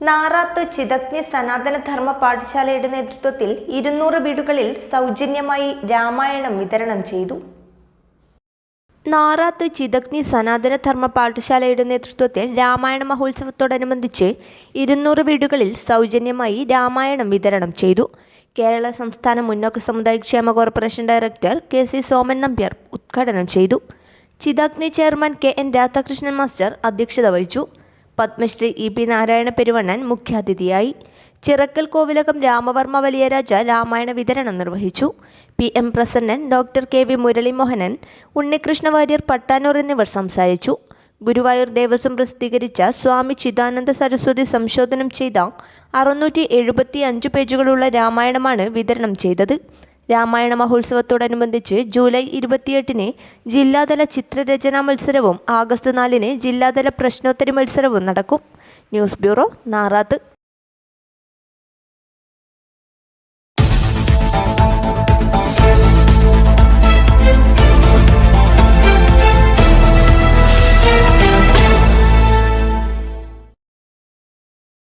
നാറാത്ത് ചിതഗ്നി സനാതന ധർമ്മ പാഠശാലയുടെ നേതൃത്വത്തിൽ ഇരുന്നൂറ് വീടുകളിൽ സൗജന്യമായി രാമായണം വിതരണം ചെയ്തു. നാറാത്ത് ചിതഗ്നി സനാതന ധർമ്മ പാഠശാലയുടെ നേതൃത്വത്തിൽ രാമായണ മഹോത്സവത്തോടനുബന്ധിച്ച് ഇരുന്നൂറ് വീടുകളിൽ സൗജന്യമായി രാമായണം വിതരണം ചെയ്തു. കേരള സംസ്ഥാന മുന്നോക്ക സമുദായ ക്ഷേമ corporation director K C Soman Nambiar ഉദ്ഘാടനം ചെയ്തു. Chithagni chairman K N Radhakrishnan master അധ്യക്ഷത വഹിച്ചു. പത്മശ്രീ ഇ പി നാരായണ പെരുവണ്ണൻ മുഖ്യാതിഥിയായി. ചിറക്കൽ കോവിലകം രാമവർമ്മ വലിയരാജ രാമായണ വിതരണം നിർവഹിച്ചു. P M Prasannan doctor K V Muralimohanan Unnikrishna Warrier Pattanur എന്നിവർ സംസാരിച്ചു. ഗുരുവായൂർ ദേവസ്വം പ്രസിദ്ധീകരിച്ച സ്വാമി ചിദാനന്ദ സരസ്വതി സംശോധനം ചെയ്ത അറുന്നൂറ്റി എഴുപത്തി അഞ്ച് പേജുകളുള്ള രാമായണമാണ് വിതരണം ചെയ്തത്. രാമായണ മഹോത്സവത്തോടനുബന്ധിച്ച് ജൂലൈ ഇരുപത്തിയെട്ടിന് ജില്ലാതല ചിത്രരചനാ മത്സരവും ആഗസ്റ്റ് നാലിന് ജില്ലാതല പ്രശ്നോത്തരി മത്സരവും നടക്കും. News bureau Narath.